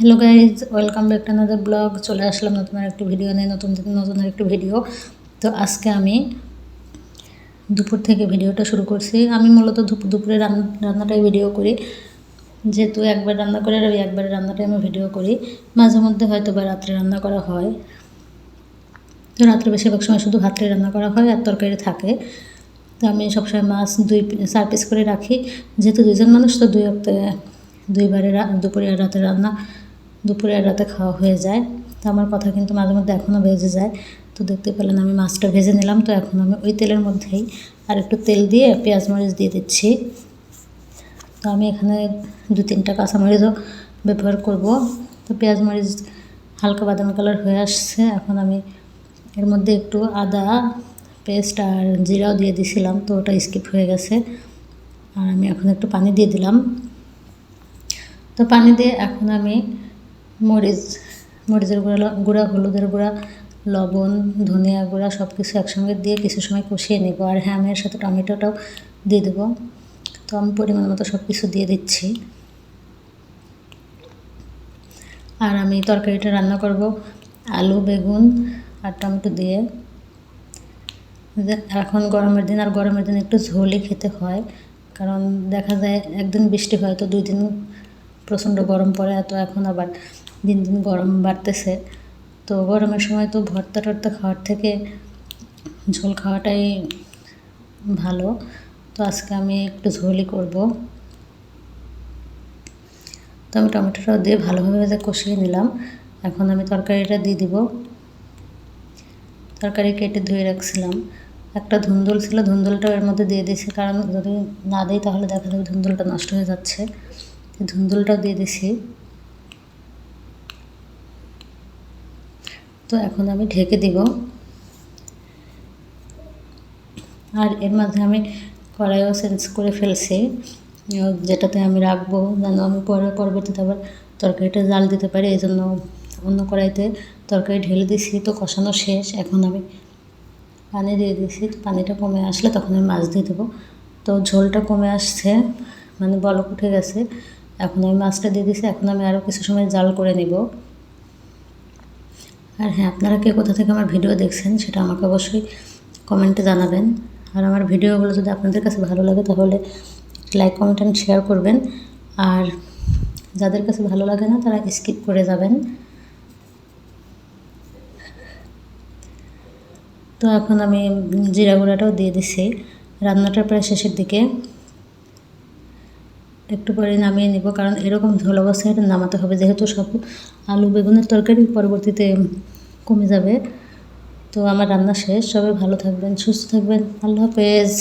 Hello guys welcome back to another blog চলে আসলাম নতুন আর একটি ভিডিও নিয়ে, নতুন নতুন আর একটি ভিডিও তো আজকে আমি দুপুর থেকে ভিডিওটা শুরু করছি। আমি মূলত দুপুর রান্না, রান্নাটাই ভিডিও করি। যেহেতু একবার রান্না করে আর ওই একবার রান্নাটাই আমি ভিডিও করি। মাঝে মধ্যে হয়তো বা রাত্রে রান্না করা হয়। তো রাত্রে বেশিরভাগ সময় শুধু ভাতটাই রান্না করা হয় আর তরকারি থাকে। তো আমি সবসময় মাছ দুই চার পিস করে রাখি। যেহেতু দুজন মানুষ, তো দুই অক্তে দুইবারে দুপুরে আর রাতে রান্না দুপুরে রাতে খাওয়া হয়ে যায়। তো আমার কথা কিন্তু মাঝে মধ্যে এখনও ভেজে যায়। তো দেখতে পেলেন আমি মাছটা ভেজে নিলাম। তো এখন আমি ওই তেলের মধ্যেই আর একটু তেল দিয়ে পেঁয়াজ মরিচ দিয়ে দিচ্ছি। তো আমি এখানে দু তিনটা কাঁচামরিচও ব্যবহার করব। তো পেঁয়াজ মরিচ হালকা বাদামি কালার হয়ে আসছে। এখন আমি এর মধ্যে একটু আদা পেস্ট আর জিরাও দিয়ে দিছিলাম। তো ওটা স্কিপ হয়ে গেছে। আর আমি এখন একটু পানি দিয়ে দিলাম। তো পানি দিয়ে এখন আমি মরিচ, মরিচের গুঁড়া গুঁড়া, হলুদের গুঁড়া, লবণ, ধনিয়া গুঁড়া সব কিছু একসঙ্গে দিয়ে কিছু সময় কষিয়ে নেব। আর হ্যাঁ আমি এর সাথে টমেটোটাও দিয়ে দেবো। তো আমি পরিমাণ মতো সব কিছু দিয়ে দিচ্ছি। আর আমি তরকারিটা রান্না করব আলু, বেগুন আর টমেটো দিয়ে। এখন গরমের দিন, আর গরমের দিন একটু ঝোলই খেতে হয়, কারণ দেখা যায় একদিন বৃষ্টি হয় তো দুই দিন প্রচণ্ড গরম পড়ে, তো এখন আবার দিন দিন গরম বাড়তেছে। তো গরমের সময় তো ভর্তা টর্তা খাওয়ার থেকে ঝোল খাওয়াটাই ভালো। তো আজকে আমি একটু ঝোলই করব। তো আমি টমেটোটাও দিয়ে ভালোভাবে কষিয়ে নিলাম। এখন আমি তরকারিটা দিয়ে দিব। তরকারি কেটে ধুয়ে রাখছিলাম। একটা ধুন্দুল ছিল, ধুন্দুলটাও এর মধ্যে দিয়ে দিয়েছি। কারণ যদি না দিই তাহলে দেখা যাবে ধুন্দুলটা নষ্ট হয়ে যাচ্ছে। ধুন্দুলটাও দিয়ে দিছি। তো এখন আমি ঢেকে দিব। আর এর মাঝে আমি কড়াইও চেঞ্জ করে ফেলছি। যেটাতে আমি রাখব যেন আমি পরে পরবর্তীতে আবার তরকারিটা জাল দিতে পারি এই জন্য অন্য কড়াইতে তরকারি ঢেলে দিছি তো কষানো শেষ। এখন আমি পানি দিয়ে দিয়েছি পানিটা কমে আসলে তখন আমি মাছ দিয়ে দেবো। তো ঝোলটা কমে আসছে মানে বলক উঠে গেছে। এখন আমি মাছটা দিয়ে দিয়েছি, এখন আমি আরও কিছু সময় জাল করে নিব। আর হ্যাঁ আপনারা কে কোথা থেকে আমার ভিডিও দেখছেন সেটা আমাকে অবশ্যই কমেন্টে জানাবেন। আর আমার ভিডিওগুলো যদি আপনাদের কাছে ভালো লাগে তাহলে লাইক, কমেন্ট অ্যান্ড শেয়ার করবেন। আর যাদের কাছে ভালো লাগে না তারা স্কিপ করে যাবেন। তো এখন আমি জিরা গুঁড়াটাও দিয়ে দিছি রান্নাটা প্রায় শেষের দিকে। একটু পরে নামিয়ে নেব, কারণ এরকম ঝোল অবস্থায় এটা নামাতে হবে। যেহেতু সব আলু, বেগুনের তরকারি পরবর্তীতে কমে যাবে। তো আমার রান্না শেষ। সবাই ভালো থাকবেন, সুস্থ থাকবেন। আল্লাহ হাফেজ।